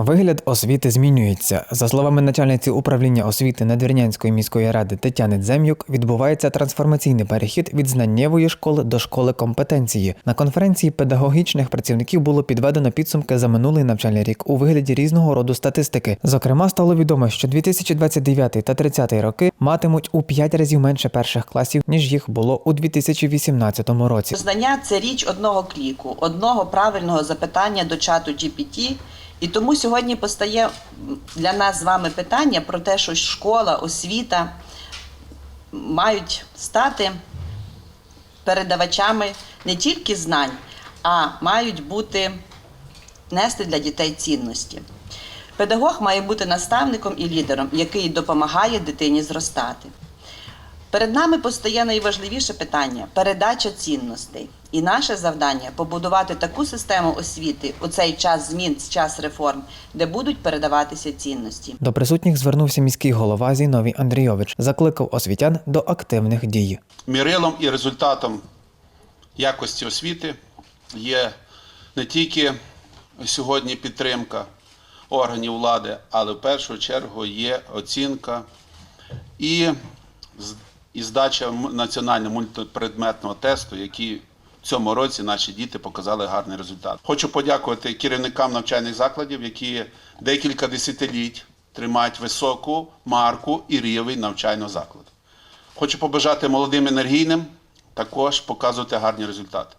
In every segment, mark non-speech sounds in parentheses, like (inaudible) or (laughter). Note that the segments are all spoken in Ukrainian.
Вигляд освіти змінюється. За словами начальниці управління освіти Надвірнянської міської ради Тетяни Дзем'юк, відбувається трансформаційний перехід від знаннєвої школи до школи компетенції. На конференції педагогічних працівників було підведено підсумки за минулий навчальний рік у вигляді різного роду статистики. Зокрема, стало відомо, що 2029 та 30 роки матимуть у 5 разів менше перших класів, ніж їх було у 2018 році. Знання це річ одного кліку, одного правильного запитання до чату GPT. І тому сьогодні постає для нас з вами питання про те, що школа, освіта мають стати передавачами не тільки знань, а мають бути нести для дітей цінності. Педагог має бути наставником і лідером, який допомагає дитині зростати. Перед нами постає найважливіше питання передача цінностей. І наше завдання побудувати таку систему освіти у цей час змін, час реформ, де будуть передаватися цінності. До присутніх звернувся міський голова Зіновій Андрійович, закликав освітян до активних дій. Мірилом і результатом якості освіти є не тільки сьогодні підтримка органів влади, але в першу чергу є оцінка і, і здача національного мультипредметного тесту, який в цьому році наші діти показали гарний результат. Хочу подякувати керівникам навчальних закладів, які декілька десятиліть тримають високу марку і рівень навчального закладу. Хочу побажати молодим енергійним також показувати гарні результати.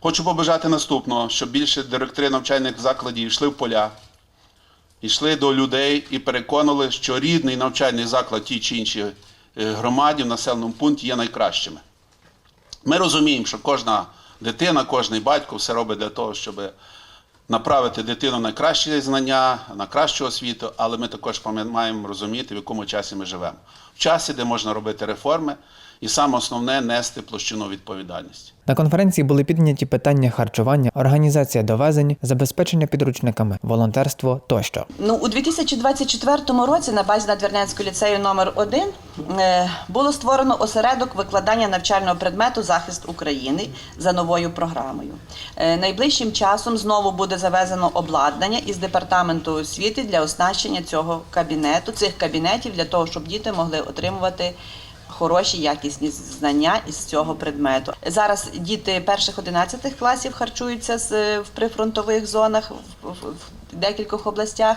Хочу побажати наступного, щоб більше директори навчальних закладів йшли в поля, йшли до людей і переконали, що рідний навчальний заклад тій чи іншій е, громаді в населеному пункті є найкращими. Ми розуміємо, що кожна дитина, кожний батько все робить для того, щоб направити дитину на кращі знання, на кращу освіту, але ми також маємо розуміти, в якому часі ми живемо. В часі, де можна робити реформи, і саме основне нести площину відповідальності. На конференції були підняті питання харчування, організація довезень, забезпечення підручниками, волонтерство тощо. Ну, у 2024 році на базі Надвірнянського ліцею номер 1 е, було створено осередок викладання навчального предмету захист України за новою програмою. Е, найближчим часом знову буде завезено обладнання із департаменту освіти для оснащення цього кабінету, цих кабінетів для того, щоб діти могли отримувати. Хороші якісні знання із цього предмету. Зараз діти перших 11 класів харчуються в прифронтових зонах в, декількох областях.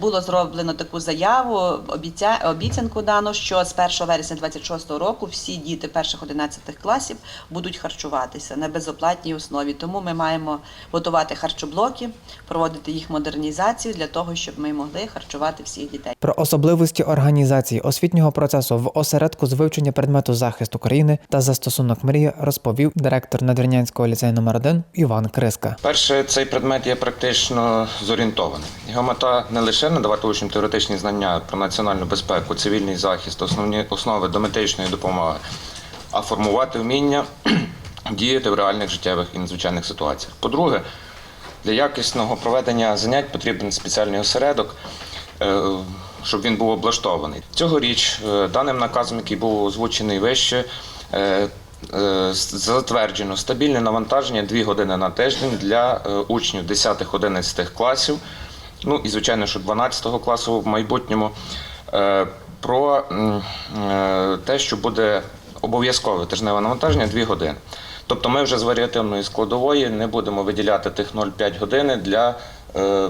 Було зроблено таку заяву, обіця, обіцянку дано, що з 1 вересня 2026 року всі діти перших 11 класів будуть харчуватися на безоплатній основі. Тому ми маємо готувати харчоблоки, проводити їх модернізацію для того, щоб ми могли харчувати всіх дітей. Про особливості організації освітнього процесу в осередку з вивчення предмету захист України та застосунок мрія розповів директор Надвірнянського ліцею номер 1 Іван Криска. Перше, цей предмет є практично зорієнтований. Його мета не лише надавати учням теоретичні знання про національну безпеку, цивільний захист, основні основи до медичної допомоги, а формувати вміння (clears throat) діяти в реальних життєвих і надзвичайних ситуаціях. По-друге, для якісного проведення занять потрібен спеціальний осередок, е, щоб він був облаштований. Цьогоріч е, даним наказом, який був озвучений вище, е, затверджено стабільне навантаження 2 години на тиждень для учнів 10-11 класів, ну і звичайно, що 12 класу в майбутньому. Е, Про е, те, що буде обов'язкове тижневе навантаження 2 години. Тобто ми вже з варіативної складової не будемо виділяти тих 0,5 години для е,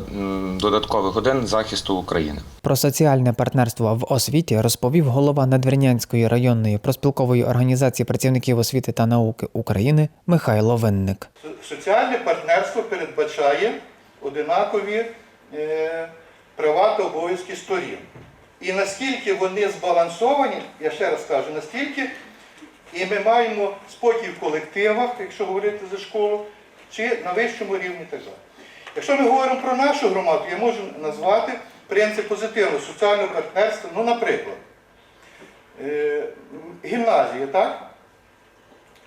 додаткових годин захисту України. Про соціальне партнерство в освіті розповів голова Надвірнянської районної проспілкової організації працівників освіти та науки України Михайло Винник. Соціальне партнерство передбачає одинакові права та обов'язки сторін. І наскільки вони збалансовані, я ще раз кажу, наскільки і ми маємо спокій в колективах, якщо говорити за школу, чи на вищому рівні так далі. Якщо ми говоримо про нашу громаду, я можу назвати принцип позитивного соціального партнерства, ну, наприклад, е, гімназія, так?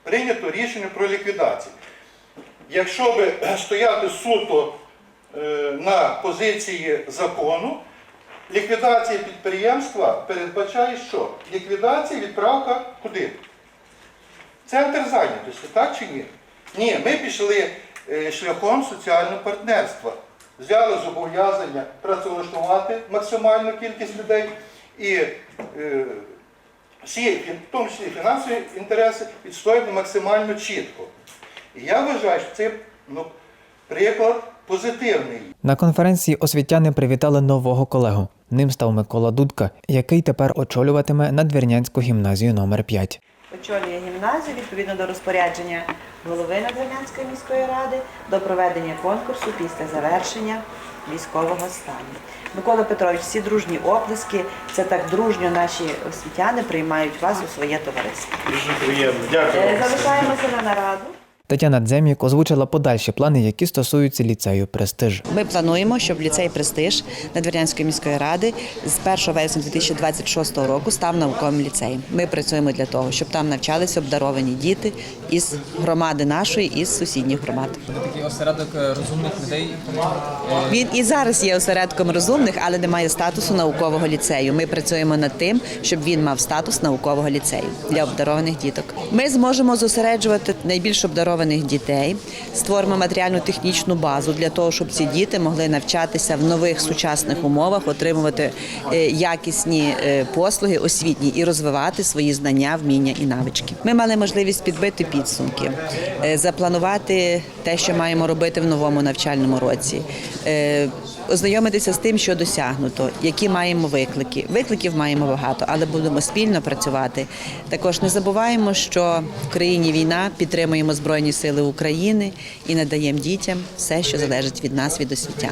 Прийнято рішення про ліквідацію. Якщо би стояти суто е, на позиції закону, ліквідація підприємства передбачає що? Ліквідація, відправка куди? Центр зайнятості, так чи ні? Ні, ми пішли е, шляхом соціального партнерства. взяли зобов'язання працевлаштувати максимальну кількість людей і е, всі, в тому числі фінансові інтереси, відстояти максимально чітко. І я вважаю, що це ну, приклад позитивний. На конференції освітяни привітали нового колегу. Ним став Микола Дудка, який тепер очолюватиме Надвірнянську гімназію номер 5 очолює гімназію відповідно до розпорядження голови Надвірнянської міської ради до проведення конкурсу після завершення військового стану. Микола Петрович, всі дружні оплески. Це так дружньо наші освітяни приймають вас у своє товариство. Дуже приємно. Дякую. Е, Залишаємося на нараду. Тетяна Дзем'як озвучила подальші плани, які стосуються ліцею Престиж. Ми плануємо, щоб ліцей Престиж Надвірнянської міської ради з 1 вересня 2026 року став науковим ліцеєм. Ми працюємо для того, щоб там навчалися обдаровані діти із громади нашої і з сусідніх громад. такий осередок е, розумних людей. Він і зараз є осередком розумних, але не має статусу наукового ліцею. Ми працюємо над тим, щоб він мав статус наукового ліцею для обдарованих діток. Ми зможемо зосереджувати найбільш обдарованих дітей, створимо матеріальну технічну базу для того, щоб ці діти могли навчатися в нових сучасних умовах, отримувати е, якісні е, послуги освітні і розвивати свої знання, вміння і навички. Ми мали можливість підбити підсумки, е, запланувати те, що маємо робити в новому навчальному році. Ознайомитися з тим, що досягнуто, які маємо виклики. Викликів маємо багато, але будемо спільно працювати. Також не забуваємо, що в країні війна підтримуємо Збройні Сили України і надаємо дітям все, що залежить від нас, від освітян.